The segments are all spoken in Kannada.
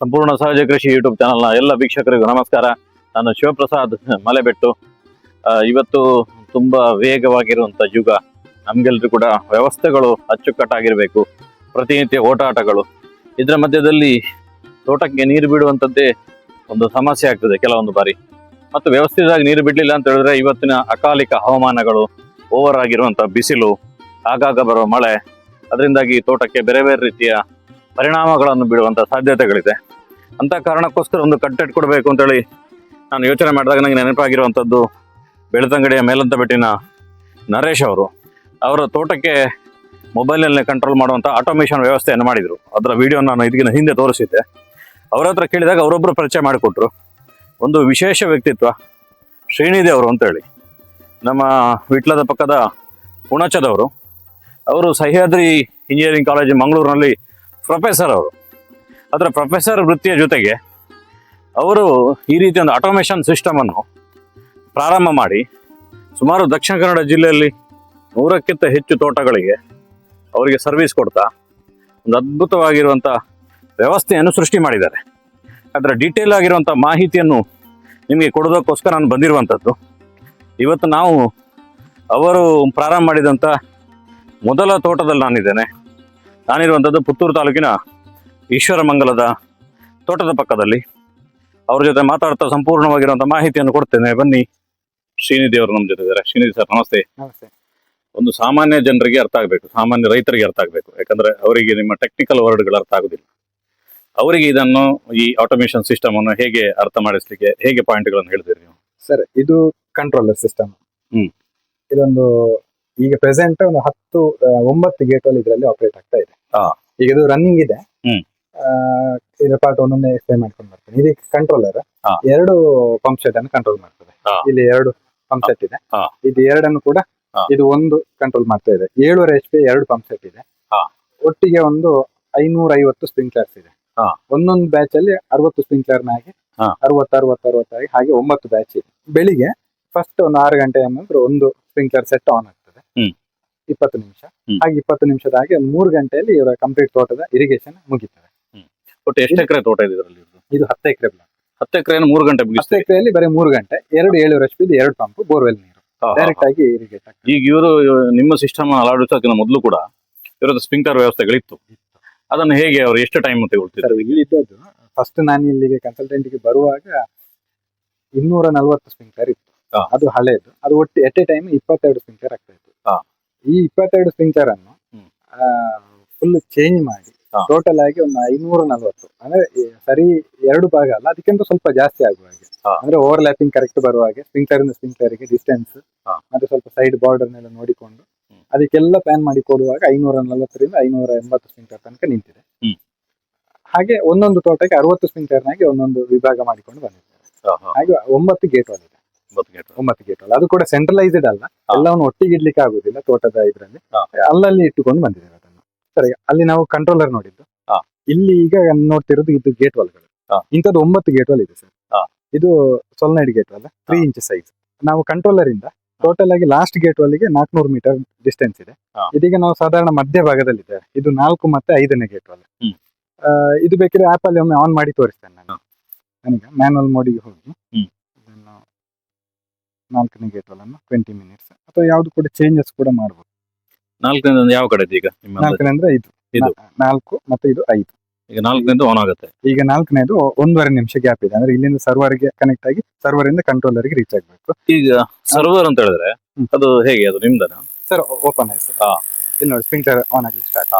ಸಂಪೂರ್ಣ ಸಹಜ ಕೃಷಿ ಯೂಟ್ಯೂಬ್ ಚಾನಲ್ನ ಎಲ್ಲ ವೀಕ್ಷಕರಿಗೂ ನಮಸ್ಕಾರ. ನಾನು ಶಿವಪ್ರಸಾದ್ ಮಲೆಬೆಟ್ಟು. ಇವತ್ತು ತುಂಬ ವೇಗವಾಗಿರುವಂಥ ಯುಗ. ನಮಗೆಲ್ಲರೂ ಕೂಡ ವ್ಯವಸ್ಥೆಗಳು ಅಚ್ಚುಕಟ್ಟಾಗಿರಬೇಕು. ಪ್ರತಿನಿತ್ಯ ಓಟಾಟಗಳು. ಇದರ ಮಧ್ಯದಲ್ಲಿ ತೋಟಕ್ಕೆ ನೀರು ಬಿಡುವಂಥದ್ದೇ ಒಂದು ಸಮಸ್ಯೆ ಆಗ್ತದೆ ಕೆಲವೊಂದು ಬಾರಿ. ಮತ್ತು ವ್ಯವಸ್ಥಿತವಾಗಿ ನೀರು ಬಿಡಲಿಲ್ಲ ಅಂತ ಹೇಳಿದ್ರೆ ಇವತ್ತಿನ ಅಕಾಲಿಕ ಹವಾಮಾನಗಳು ಓವರ್ ಆಗಿರುವಂಥ ಬಿಸಿಲು, ಆಗಾಗ ಬರುವ ಮಳೆ. ಅದರಿಂದಾಗಿ ತೋಟಕ್ಕೆ ಬೇರೆ ಬೇರೆ ರೀತಿಯ ಪರಿಣಾಮಗಳನ್ನು ಬೀಳುವಂಥ ಸಾಧ್ಯತೆಗಳಿದೆ. ಅಂತ ಕಾರಣಕ್ಕೋಸ್ಕರ ಒಂದು ಕಟ್ಟೆಟ್ ಕೊಡಬೇಕು ಅಂತೇಳಿ ನಾನು ಯೋಚನೆ ಮಾಡಿದಾಗ ನನಗೆ ನೆನಪಾಗಿರುವಂಥದ್ದು ಬೆಳ್ತಂಗಡಿಯ ಮೇಲಂತ ಬೆಟ್ಟಿನ ನರೇಶ್ ಅವರು. ಅವರ ತೋಟಕ್ಕೆ ಮೊಬೈಲ್ನಲ್ಲಿ ಕಂಟ್ರೋಲ್ ಮಾಡುವಂಥ ಆಟೋಮೇಷನ್ ವ್ಯವಸ್ಥೆಯನ್ನು ಮಾಡಿದರು. ಅದರ ವಿಡಿಯೋ ನಾನು ಇದಕ್ಕಿಂತ ಹಿಂದೆ ತೋರಿಸಿದ್ದೆ. ಅವರ ಹತ್ರ ಕೇಳಿದಾಗ ಅವರೊಬ್ಬರು ಪರಿಚಯ ಮಾಡಿಕೊಟ್ರು. ಒಂದು ವಿಶೇಷ ವ್ಯಕ್ತಿತ್ವ, ಶ್ರೀನಿಧಿ ಅವರು ಅಂತೇಳಿ ನಮ್ಮ ವಿಟ್ಲದ ಪಕ್ಕದ ಪುಣಚದವರು ಅವರು ಸಹ್ಯಾದ್ರಿ ಇಂಜಿನಿಯರಿಂಗ್ ಕಾಲೇಜ್ ಮಂಗಳೂರಿನಲ್ಲಿ ಪ್ರೊಫೆಸರ್ ಅವರು. ಅದರ ಪ್ರೊಫೆಸರ್ ವೃತ್ತಿಯ ಜೊತೆಗೆ ಅವರು ಈ ರೀತಿಯ ಒಂದು ಆಟೋಮೇಷನ್ ಸಿಸ್ಟಮನ್ನು ಪ್ರಾರಂಭ ಮಾಡಿ ಸುಮಾರು ದಕ್ಷಿಣ ಕನ್ನಡ ಜಿಲ್ಲೆಯಲ್ಲಿ ನೂರಕ್ಕಿಂತ ಹೆಚ್ಚು ತೋಟಗಳಿಗೆ ಅವರಿಗೆ ಸರ್ವಿಸ್ ಕೊಡ್ತಾ ಒಂದು ಅದ್ಭುತವಾಗಿರುವಂಥ ವ್ಯವಸ್ಥೆಯನ್ನು ಸೃಷ್ಟಿ ಮಾಡಿದ್ದಾರೆ. ಅದರ ಡೀಟೇಲ್ ಆಗಿರುವಂಥ ಮಾಹಿತಿಯನ್ನು ನಿಮಗೆ ಕೊಡೋದಕ್ಕೋಸ್ಕರ ನಾನು ಬಂದಿರುವಂಥದ್ದು ಇವತ್ತು ನಾವು ಅವರು ಪ್ರಾರಂಭ ಮಾಡಿದಂಥ ಮೊದಲ ತೋಟದಲ್ಲಿ ನಾನಿದ್ದೇನೆ. ನಾನಿರುವಂಥದ್ದು ಪುತ್ತೂರು ತಾಲೂಕಿನ ಈಶ್ವರಮಂಗಲದ ತೋಟದ ಪಕ್ಕದಲ್ಲಿ. ಅವ್ರ ಜೊತೆ ಮಾತಾಡ್ತಾ ಸಂಪೂರ್ಣವಾಗಿರುವಂಥ ಮಾಹಿತಿಯನ್ನು ಕೊಡ್ತೇನೆ. ಬನ್ನಿ. ಶ್ರೀನಿಧಿ ಅವರು ನಮ್ಮ ಜೊತೆ ಇದ್ದಾರೆ. ಶ್ರೀನಿಧಿ ಸರ್ ನಮಸ್ತೆ. ನಮಸ್ತೆ. ಒಂದು ಸಾಮಾನ್ಯ ಜನರಿಗೆ ಅರ್ಥ ಆಗಬೇಕು. ಸಾಮಾನ್ಯ ರೈತರಿಗೆ ಅರ್ಥ ಆಗಬೇಕು. ಯಾಕಂದ್ರೆ ಅವರಿಗೆ ನಿಮ್ಮ ಟೆಕ್ನಿಕಲ್ ವರ್ಡ್ಗಳು ಅರ್ಥ ಆಗುದಿಲ್ಲ. ಅವರಿಗೆ ಇದನ್ನು ಈ ಆಟೋಮೇಷನ್ ಸಿಸ್ಟಮ್ ಅನ್ನು ಹೇಗೆ ಅರ್ಥ ಮಾಡಿಸ್ಲಿಕ್ಕೆ ಹೇಗೆ ಪಾಯಿಂಟ್ಗಳನ್ನು ಹೇಳ್ತೀರಿ ನೀವು? ಸರ್ ಇದು ಕಂಟ್ರೋಲರ್ ಸಿಸ್ಟಮ್ ಹ್ಮ್. ಇದೊಂದು ಈಗ ಪ್ರೆಸೆಂಟ್ ಒಂದು ಹತ್ತು ಆ, ಒಂಬತ್ತು ಗೇಟ್ ಅಲ್ಲಿ ಇದರಲ್ಲಿ ಆಪರೇಟ್ ಆಗ್ತಾ ಇದೆ. ಈಗ ಇದು ರನ್ನಿಂಗ್ ಇದೆ. ಇದರ ಪಾರ್ಟ್ ಒಂದೊಂದೇ ಎಕ್ಸ್ಪ್ಲೈನ್ ಮಾಡ್ಕೊಂಡು ಬರ್ತೀನಿ. ಇದು ಕಂಟ್ರೋಲರ್ ಎರಡು ಪಂಪ್ ಸೆಟ್ ಅನ್ನು ಕಂಟ್ರೋಲ್ ಮಾಡ್ತದೆ. ಇಲ್ಲಿ ಎರಡು ಪಂಪ್ ಸೆಟ್ ಇದೆ. ಇದು ಎರಡನ್ನು ಕೂಡ ಇದು ಒಂದು ಕಂಟ್ರೋಲ್ ಮಾಡ್ತಾ ಇದೆ. ಏಳುವರೆ ಎಚ್ ಪಿ ಎರಡು ಪಂಪ್ ಸೆಟ್ ಇದೆ. ಒಟ್ಟಿಗೆ ಒಂದು ಐನೂರ ಐವತ್ತು ಸ್ಪ್ರಿಂಕ್ಲರ್ಸ್ ಇದೆ. ಒಂದೊಂದು ಬ್ಯಾಚ್ ಅಲ್ಲಿ ಅರವತ್ತು ಸ್ಪ್ರಿಂಕ್ಲರ್ ಹಾಗೆ ಅರವತ್ತು ಅರವತ್ತು ಅರವತ್ತಾಗಿ ಹಾಗೆ ಒಂಬತ್ತು ಬ್ಯಾಚ್ ಇದೆ. ಬೆಳಿಗ್ಗೆ ಫಸ್ಟ್ ಒಂದು ಆರು ಗಂಟೆ ನಂತರ ಒಂದು ಸ್ಪ್ರಿಂಕ್ಲರ್ ಸೆಟ್ ಆನ್ ಆಗ್ತದೆ. ಇಪ್ಪತ್ತು ನಿಮಿಷ. ಹ್ಮ್. ಹಾಗೆ ಇಪ್ಪತ್ತು ನಿಮಿಷದ ಹಾಗೆ ಮೂರು ಗಂಟೆಯಲ್ಲಿ ಇವರ ಕಂಪ್ಲೀಟ್ ತೋಟದ ಇರಿಗೇಷನ್ ಮುಗಿತಾರೆ ಒಟ್ಟು ಎಷ್ಟು ಎಕರೆ ತೋಟ ಇದೆ ಇದರಲ್ಲಿ ಇದು ಹತ್ತು ಎಕರೆ ಹತ್ತು ಎಕರೆ ಮೂರು ಗಂಟೆ ಹತ್ತು ಮುಗಿಸ್ತೀವಿ ಎಕರೆಯಲ್ಲಿ ಬರೀ ಮೂರು ಗಂಟೆ ಎರಡು ಏಳು ಎಚ್ ಬಿದ್ದು ಎರಡು ಪಂಪ್ ಬೋರ್ವೆಲ್ ನೀರು. ಡೈರೆಕ್ಟ್ ಆಗಿ ಇರಿಗೇಟ್ ಆಗ್ತದೆ. ಈಗ ಇವರು ನಿಮ್ಮ ಸಿಸ್ಟಮ್ ಅಳವಡಿಸೋಕ್ಕಿಂತ ಮೊದಲು ಕೂಡ ಇವರದ್ದು ಸ್ಪ್ರಿಂಕ್ಲರ್ ವ್ಯವಸ್ಥೆಗಳಿತ್ತು. ಅದನ್ನು ಹೇಗೆ ಅವರು ಎಷ್ಟು ಟೈಮ್ ತೆಗೊಳ್ತಿದ್ರು ಸರ್ ಇಲ್ಲಿ ಇದ್ದದ್ದು ಫಸ್ಟ್ ನಾನು ಇಲ್ಲಿಗೆ ಕನ್ಸಲ್ಟೆಂಟ್ಗೆ ಬರುವಾಗ ಇನ್ನೂರ ನಲ್ವತ್ತು ಸ್ಪಿಂಕರ್ ಇತ್ತು. ಹಾ. ಅದು ಹಳೆಯದು ಅದು ಒಟ್ಟು ಎಟ್ ಎ ಟೈಮ್ ಇಪ್ಪತ್ತೆರಡು ಸ್ಪಿಂಕರ್ ಆಗ್ತಾ ಇತ್ತು. ಹಾ. ಈ ಇಪ್ಪತ್ತೆರಡು ಸ್ಪ್ರಿಂಕ್ಲರ್ ಅನ್ನು. ಫುಲ್ ಚೇಂಜ್ ಮಾಡಿ ಟೋಟಲ್ ಆಗಿ ಒಂದು ಐನೂರ ನಲ್ವತ್ತು. ಅಂದ್ರೆ ಸರಿ ಎರಡು ಭಾಗ ಅಲ್ಲ ಅದಕ್ಕಿಂತ ಸ್ವಲ್ಪ ಜಾಸ್ತಿ ಆಗುವ ಹಾಗೆ. ಅಂದ್ರೆ ಓವರ್ ಲ್ಯಾಪಿಂಗ್ ಕರೆಕ್ಟ್ ಬರುವ ಹಾಗೆ ಸ್ಪ್ರಿಂಕ್ಲರ್ ಇಂದ ಸ್ಪ್ರಿಂಕ್ಲರ್ಗೆ ಡಿಸ್ಟೆನ್ಸ್. ಮತ್ತೆ ಸ್ವಲ್ಪ ಸೈಡ್ ಬಾರ್ಡರ್ ನೆಲ್ಲ ನೋಡಿಕೊಂಡು. ಅದಕ್ಕೆಲ್ಲ ಪ್ಲಾನ್ ಮಾಡಿ ಕೊಡುವಾಗ ಐನೂರ ನಲವತ್ತರಿಂದ ಐನೂರ ಎಂಬತ್ತು ಸ್ಪ್ರಿಂಕ್ಲರ್ ತನಕ ನಿಂತಿದೆ. ಹಾಗೆ ಒಂದೊಂದು ತೋಟಕ್ಕೆ ಅರವತ್ತು ಸ್ಪ್ರಿಂಕ್ಲರ್ನಾಗಿ ಒಂದೊಂದು ವಿಭಾಗ ಮಾಡಿಕೊಂಡು ಬಂದಿದ್ದಾರೆ. ಹಾಗೆ ಒಂಬತ್ತು ಗೇಟ್ ಇದೆ ಒಂಬತ್ತು ಗೇಟ್ ವಾಲ್ ಅದು ಕೂಡ ಸೆಂಟ್ರಲೈಸ್ಡ್ ಅಲ್ಲ. ಎಲ್ಲವನ್ನು ಒಟ್ಟಿಗೆ ಇಡ್ಲಿಕ್ಕೆ ಆಗುದಿಲ್ಲ ತೋಟದ ಇದ್ರಲ್ಲಿ. ಅಲ್ಲಲ್ಲಿ ಇಟ್ಟುಕೊಂಡು ಬಂದಿದ್ದೇವೆ ಅದನ್ನು. ಸರಿ ಅಲ್ಲಿ ನಾವು ಕಂಟ್ರೋಲರ್ ನೋಡಿದ್ದು. ಇಲ್ಲಿ ಈಗ ನೋಡ್ತಿರೋದು ಇದು ಗೇಟ್ ವಾಲ್ಗಳು. ಇಂಥದ್ದು ಒಂಬತ್ತು ಗೇಟ್ ವಾಲ್ ಇದೆ ಸರ್. ಇದು solenoid gate valve three inch size ನಾವು ಕಂಟ್ರೋಲರ್ ಇಂದ ಟೋಟಲ್ ಆಗಿ ಲಾಸ್ಟ್ ಗೇಟ್ ವಾಲ್ಗೆ ನಾಲ್ಕುನೂರು ಮೀಟರ್ ಡಿಸ್ಟೆನ್ಸ್ ಇದೆ. ಇದೀಗ ನಾವು ಸಾಧಾರಣ ಮಧ್ಯ ಭಾಗದಲ್ಲಿದ್ದೇವೆ ಇದು ನಾಲ್ಕು ಮತ್ತೆ ಐದನೇ ಗೇಟ್ ವಾಲ್. ಇದು ಬೇಕಿದ್ರೆ ಆಪ್ ಅಲ್ಲಿ ಒಮ್ಮೆ ಆನ್ ಮಾಡಿ ತೋರಿಸ್ತೇನೆ ನಾನು. ನನಗೆ ಮ್ಯಾನುವಲ್ ಮೋಡಿಗೆ ಹೋಗಿ. ನಾಲ್ಕನೇ ಗೇಟ್ ವಾಲ್ ಟ್ವೆಂಟಿ ಮಿನಿಟ್ಸ್ ಅಥವಾ ಯಾವ್ದು ಕೂಡ ಚೇಂಜಸ್ ಕೂಡ ಮಾಡಬಹುದು ನಾಲ್ಕನೇದು ಯಾವ ಕಡೆ ಇದೆ ಈಗ? ನಿಮ್ಮ ಅಂದಾಜು? ನಾಲ್ಕನೇ ಅಂದ್ರೆ ಇದು ಇದು. ನಾ- ನಾಲ್ಕು ಮತ್ತೆ ಇದು ಐದು. ಈಗ ನಾಲ್ಕನೇದು ಆನ್ ಆಗುತ್ತೆ. ಈಗ ನಾಲ್ಕನೇದು ಒಂದೂವರೆ ನಿಮಿಷ ಗ್ಯಾಪ್ ಇದೆ. ಅಂದ್ರೆ ಇಲ್ಲಿಂದ ಸರ್ವರ್ಗೆ ಕನೆಕ್ಟ್ ಆಗಿ ಸರ್ವರ್ ಇಂದ ಕಂಟ್ರೋಲರ್ಗೆ ರೀಚ್ ಆಗ್ಬೇಕು. ಈಗ ಸರ್ವರ್ ಅಂತ ಹೇಳಿದ್ರೆ ಹ್ಮ್. ಅದು ಹೇಗೆ? ಅದು ನಿಮ್ದನ? ಸರ್ ಓಪನ್ ಆಯ್ತು. ಹಾ. ಇಲ್ಲಿ ನೋಡಿ ಸ್ಪ್ರಿಂಕ್ಲರ್ ಆನ್ ಆಗಿ ಸ್ಟಾರ್ಟ್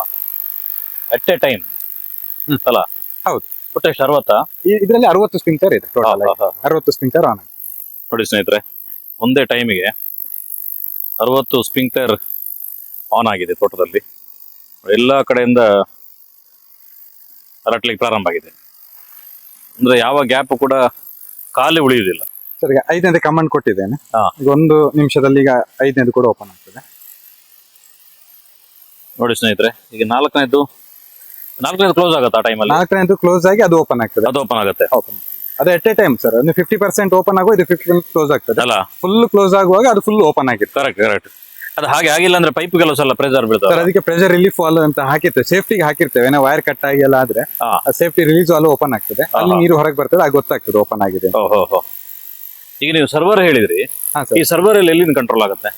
ಅಟ್ ಎ ಟೈಮ್ ಹ್ಮ್. ಅಲ್ಲ? ಹೌದು. ಒಟ್ಟು ಎಷ್ಟು? ಅರವತ್ತಾ? ಇದರಲ್ಲಿ ಅರವತ್ತು ಸ್ಪ್ರಿಂಕ್ಲರ್ ಇದೆ ಟೋಟಲ್ ಹಾ, ಹಾ, ಹಾ. ಅರವತ್ತು ಸ್ಪ್ರಿಂಕ್ಲರ್ ಆನ್ ನೋಡಿ ಸ್ನೇಹಿತರೆ ಒಂದೇ ಟೈಮಿಗೆ ಅರವತ್ತು ಸ್ಪಿಂಕ್ಲರ್ ಆನ್ ಆಗಿದೆ ತೋಟದಲ್ಲಿ. ಎಲ್ಲ ಕಡೆಯಿಂದ ಹರಟ್ಲಿಕ್ಕೆ ಪ್ರಾರಂಭ ಆಗಿದೆ. ಅಂದ್ರೆ ಯಾವ ಗ್ಯಾಪ್ ಕೂಡ ಖಾಲಿ ಉಳಿಯುವುದಿಲ್ಲ. ಸರಿ ಈಗ ಐದನೇದು ಕಮಾಂಡ್ ಕೊಟ್ಟಿದ್ದೇನೆ. ಹಾಂ. ಈಗ ಒಂದು ನಿಮಿಷದಲ್ಲಿ ಈಗ ಐದನೇದು ಕೂಡ ಓಪನ್ ಆಗ್ತದೆ. ನೋಡಿ ಸ್ನೇಹಿತರೆ ಈಗ ನಾಲ್ಕನೇದು ನಾಲ್ಕನೇದು ಕ್ಲೋಸ್ ಆಗುತ್ತೆ ಆ ಟೈಮಲ್ಲಿ ನಾಲ್ಕನೇದು ಕ್ಲೋಸ್ ಆಗಿ ಅದು ಓಪನ್ ಆಗ್ತದೆ. ಅದು ಓಪನ್ ಆಗುತ್ತೆ. ಓಪನ್ ಅದು ಎಟ್ ಎ ಟೈಮ್ ಸರ್ ಒಂದು ಫಿಫ್ಟಿ ಪರ್ಸೆಂಟ್ ಓಪನ್ ಆಗುವ ಇದು ಫಿಫ್ಟಿ ಕ್ಲೋಸ್ ಆಗ್ತದೆ. ಅಲ್ಲ. ಫುಲ್ ಕ್ಲೋಸ್ ಆಗುವಾಗ ಅದು ಫುಲ್ ಓಪನ್ ಆಗಿತ್ತು ಕರೆಕ್ಟ್ ಕರೆಕ್ಟ್ ಅದು ಹಾಗೆ ಆಗಿಲ್ಲ ಅಂದ್ರೆ ಪೈಪ್ ಕೆಲವು ಸಲ ಪ್ರೆಸರ್ ಸರ್ ಅದಕ್ಕೆ ಪ್ರೆಷರ್ ರಿಲೀಫ್ ವಾಲ್ ಅಂತ ಹಾಕಿರ್ತೇವೆ. ಸೇಫ್ಟಿಗೆ ಹಾಕಿರ್ತೇವೆ. ಏನೋ ವೈರ್ ಕಟ್ ಆಗಿ ಎಲ್ಲ ಆದ್ರೆ ಹಾ. ಸೇಫ್ಟಿ ರಿಲೀಸ್ ವಾಲ್ ಓಪನ್ ಆಗ್ತದೆ. ಅಲ್ಲಿ ನೀರು ಹೊರಗೆ ಬರ್ತದೆ ಆಗ ಗೊತ್ತಾಗ್ತದೆ ಓಪನ್ ಆಗಿದೆ ಅಂತ. ಓಹೋ ಈಗ ನೀವು ಸರ್ವರ್ ಹೇಳಿದ್ರಿ. ಹಾ ಈ ಸರ್ವರ್ ಅಲ್ಲಿ ಎಲ್ಲಿಂದ ಕಂಟ್ರೋಲ್ ಆಗುತ್ತೆ?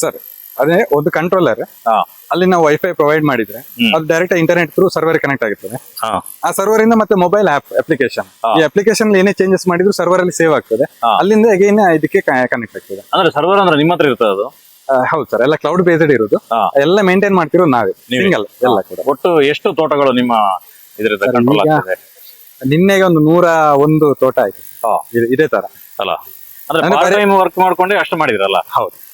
ಸರ್ ಅದೇ ಒಂದು ಕಂಟ್ರೋಲರ್ ಅಲ್ಲಿ ನಾವು ವೈಫೈ ಪ್ರೊವೈಡ್ ಮಾಡಿದ್ರೆ ಅದು direct internet through server connect ಆಗುತ್ತದೆ ಆ ಸರ್ವರ್ ಇಂದ ಮತ್ತೆ ಮೊಬೈಲ್ ಆಪ್ ಅಪ್ಲಿಕೇಶನ್ ಈ ಅಪ್ಲಿಕೇಶನ್ ಏನೇ ಚೇಂಜಸ್ ಮಾಡಿದ್ರು ಸರ್ವರ್ ಅಲ್ಲಿ ಸೇವ್ ಆಗ್ತದೆ. ಅಲ್ಲಿಂದ ಅಗೈನ್ ಇದಕ್ಕೆ ಕನೆಕ್ಟ್ ಆಗ್ತದೆ. ಅಂದ್ರೆ ಸರ್ವರ್ ಅಂದ್ರೆ ನಿಮ್ಮ ಹತ್ರ ಇರ್ತದೆ ಅದು? ಹೌದು ಸರ್ ಎಲ್ಲ ಕ್ಲೌಡ್ ಬೇಸ್ಡ್ ಇರೋದು. ಎಲ್ಲ ಮೇಂಟೈನ್ ಮಾಡ್ತಿರೋದು ನಾವೇ? ಸಿಂಗಲ್ ಎಲ್ಲ ಕೂಡ. ಒಟ್ಟು ಎಷ್ಟು ತೋಟಗಳು ನಿಮ್ಮ ಇದರಿಂದ ಕಂಟ್ರೋಲ್ ಈಗ- ಆಗ್ತದೆ? ನಿನ್ನೆಗೆ ಒಂದು ನೂರ ಒಂದು ತೋಟ ಆಯ್ತು. ಇದೇ ತರ. ಅಲ್ಲ. ಅಂದ್ರೆ ವರ್ಕ್ ಮಾಡ್ಕೊಂಡೆ ಅಷ್ಟು ಮಾಡಿದ್ರಲ್ಲ? ಹೌದು.